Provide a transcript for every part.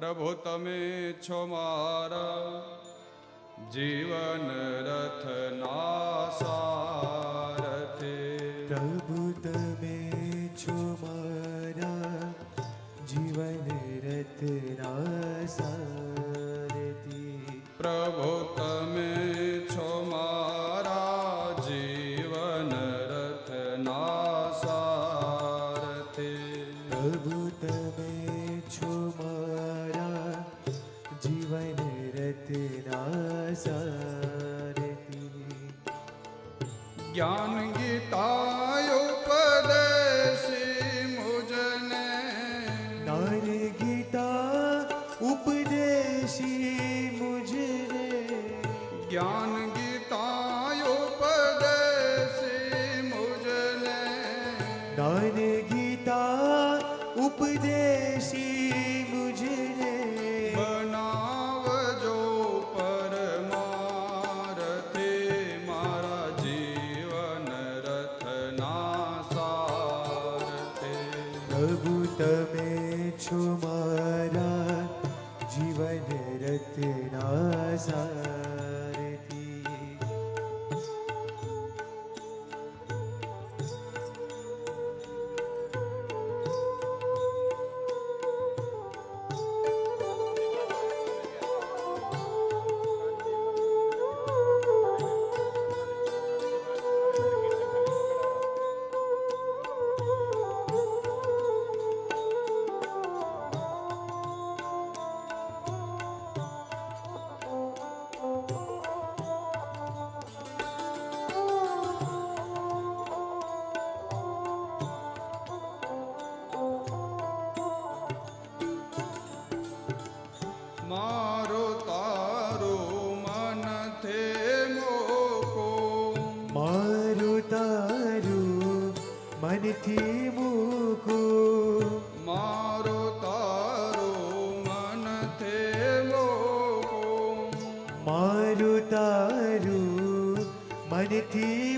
પ્રભુ તમે છો મારા જીવન રથના સા ज्ञान મનથી મૂકું મારો તારો મન થેલો મારું તારું મનથી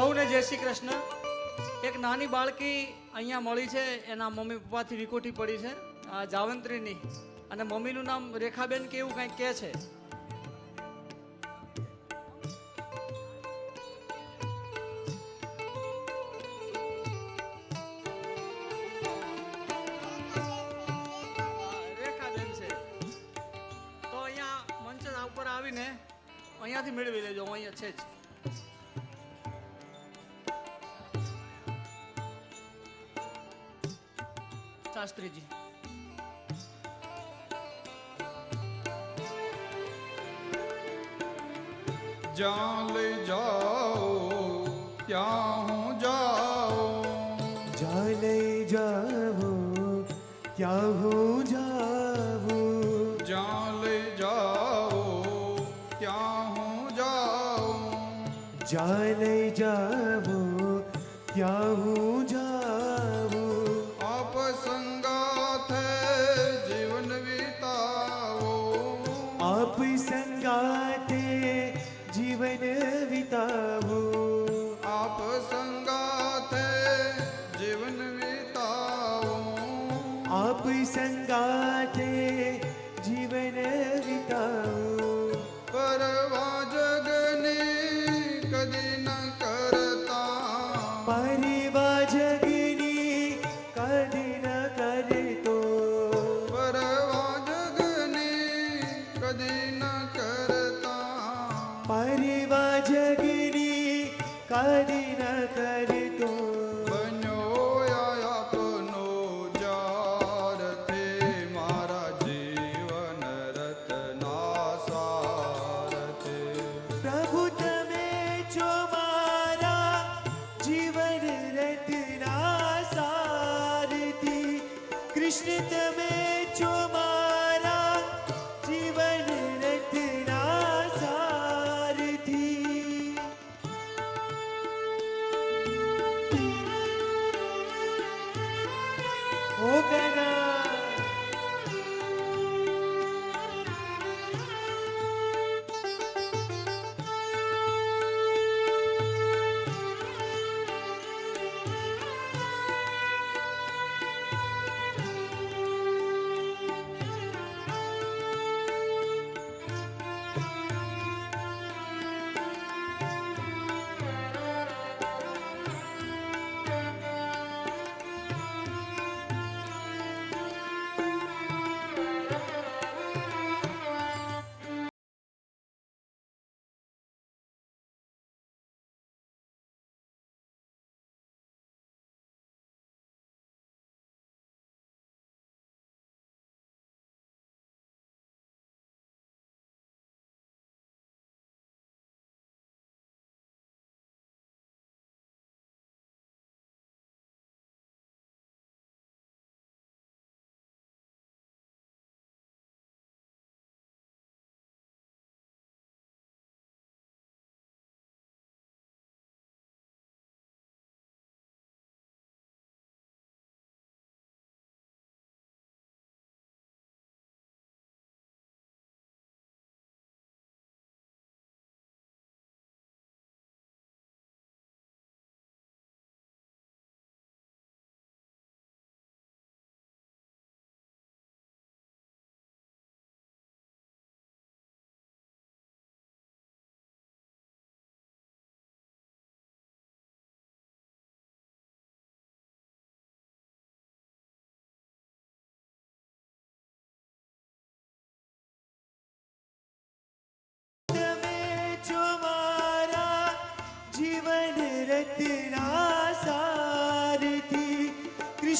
સૌને જય શ્રી કૃષ્ણ. એક નાની બાળકી અહીંયા મળી છે, એના મમ્મી પપ્પાથી વિકોટી પડી છે. જાવંત્રીની. અને મમ્મીનું નામ રેખાબેન કે એવું કંઈક કહે છે. शास्त्री जी जान ले जाओ क्या हूँ जाओ जा ले जाओ क्या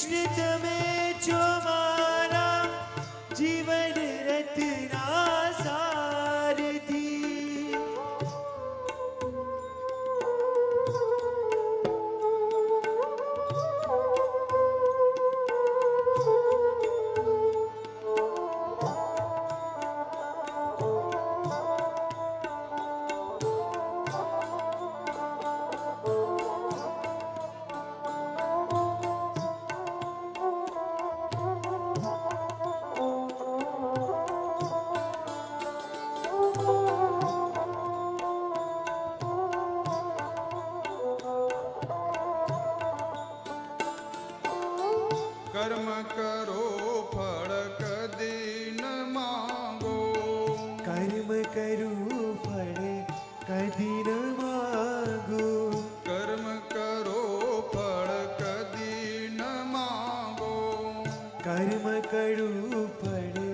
gençlikte કડવું પડે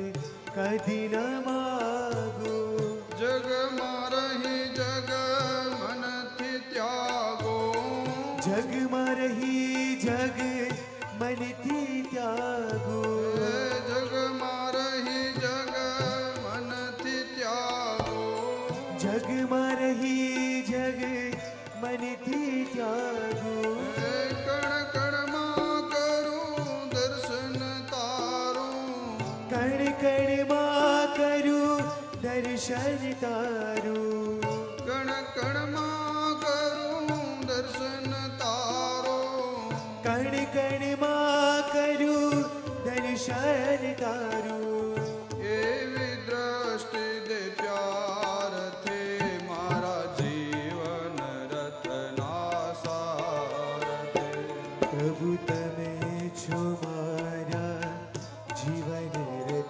કદી ન માગો જગમાં રહી જગ મનથી ત્યાગો જગમાં રહી જગ મનથી ત્યાગો જગમાં રહી જગ મનથી ત્યાગો જગમાં રહી જગ મનથી ત્યાગો દર્શન તારું કણ કણમાં કરું દર્શન તારો. કણ કણમાં કરું દર્શન તારું. એવી દ્રષ્ટિ દે પ્યાર થે પ્રભુ તમે છો મારા જીવન રત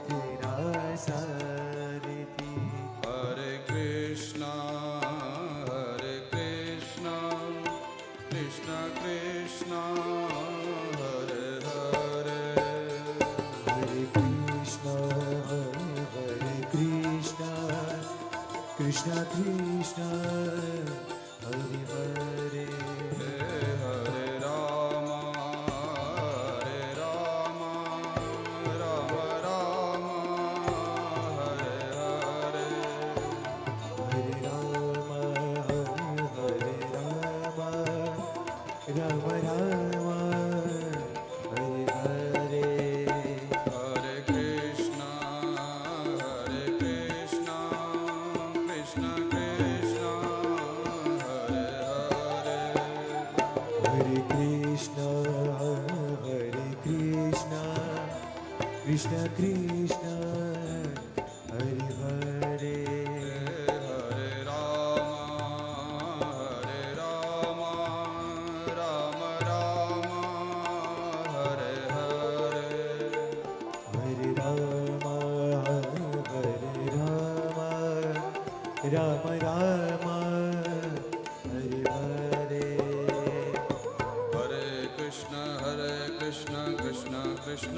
Krishna Krishna Krishna Krishna é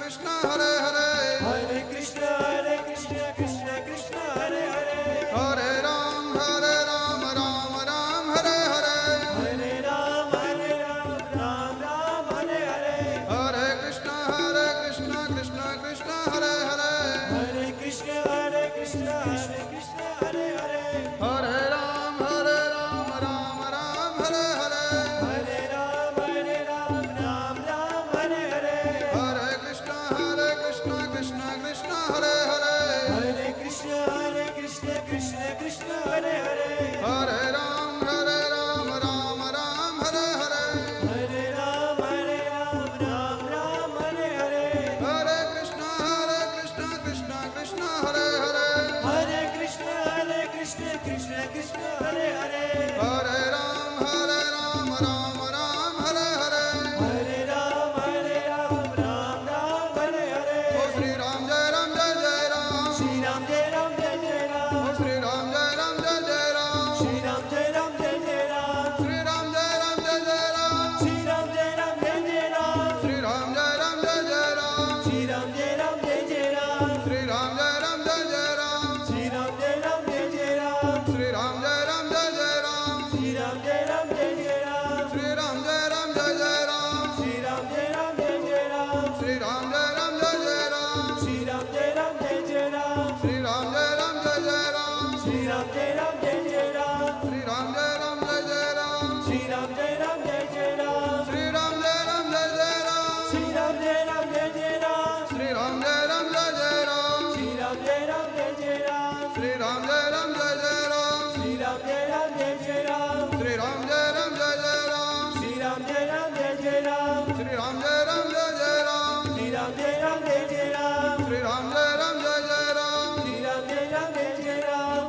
Krishna Hare جرام جرام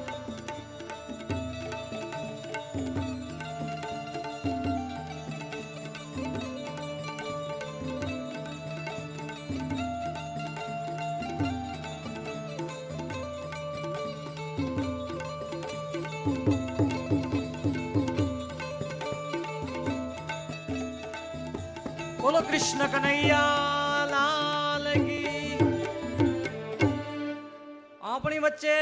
Krishna Kanaiya લાલ આપણી વચ્ચે